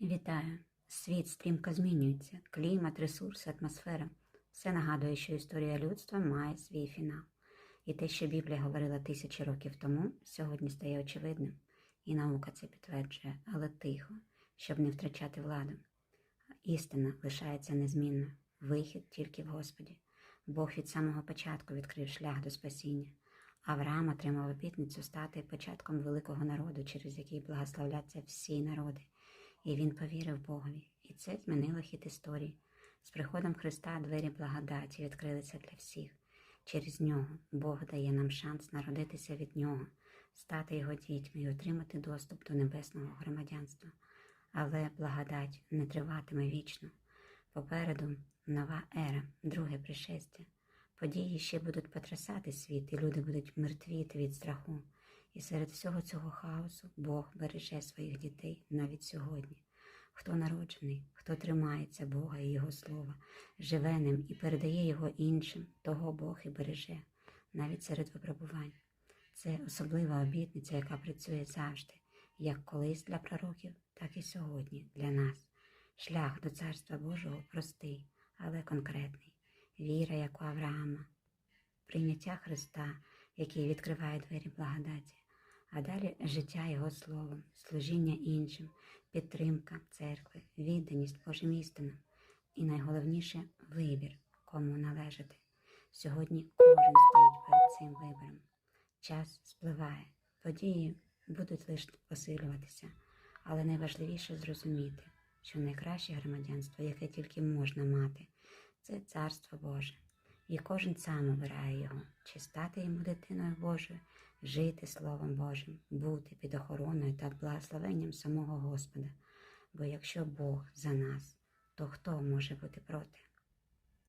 Вітаю! Світ стрімко змінюється, клімат, ресурси, атмосфера. Все нагадує, що історія людства має свій фінал. І те, що Біблія говорила тисячі років тому, сьогодні стає очевидним. І наука це підтверджує, але тихо, щоб не втрачати владу. Істина лишається незмінною. Вихід тільки в Господі. Бог від самого початку відкрив шлях до спасіння. Авраам отримав обітницю стати початком великого народу, через який благословляться всі народи. І він повірив Богові, і це змінило хід історії. З приходом Христа двері благодаті відкрилися для всіх. Через нього Бог дає нам шанс народитися від нього, стати його дітьми і отримати доступ до небесного громадянства. Але благодать не триватиме вічно. Попереду нова ера, друге пришестя. Події ще будуть потрясати світ, і люди будуть мертвіти від страху. І серед всього цього хаосу Бог береже своїх дітей навіть сьогодні. Хто народжений, хто тримається Бога і Його слова, живе ним і передає його іншим, того Бог і береже, навіть серед випробувань. Це особлива обітниця, яка працює завжди, як колись для пророків, так і сьогодні для нас. Шлях до Царства Божого простий, але конкретний. Віра, як у Авраама, прийняття Христа, який відкриває двері благодаті, а далі життя Його Словом, служіння іншим, підтримка церкви, відданість Божим істинам і найголовніше вибір, кому належати. Сьогодні кожен стоїть перед цим вибором. Час спливає, події будуть лише посилюватися, але найважливіше зрозуміти, що найкраще громадянство, яке тільки можна мати, це Царство Боже. І кожен сам обирає його, чи стати йому дитиною Божою, жити Словом Божим, бути під охороною та благословенням самого Господа. Бо якщо Бог за нас, то хто може бути проти?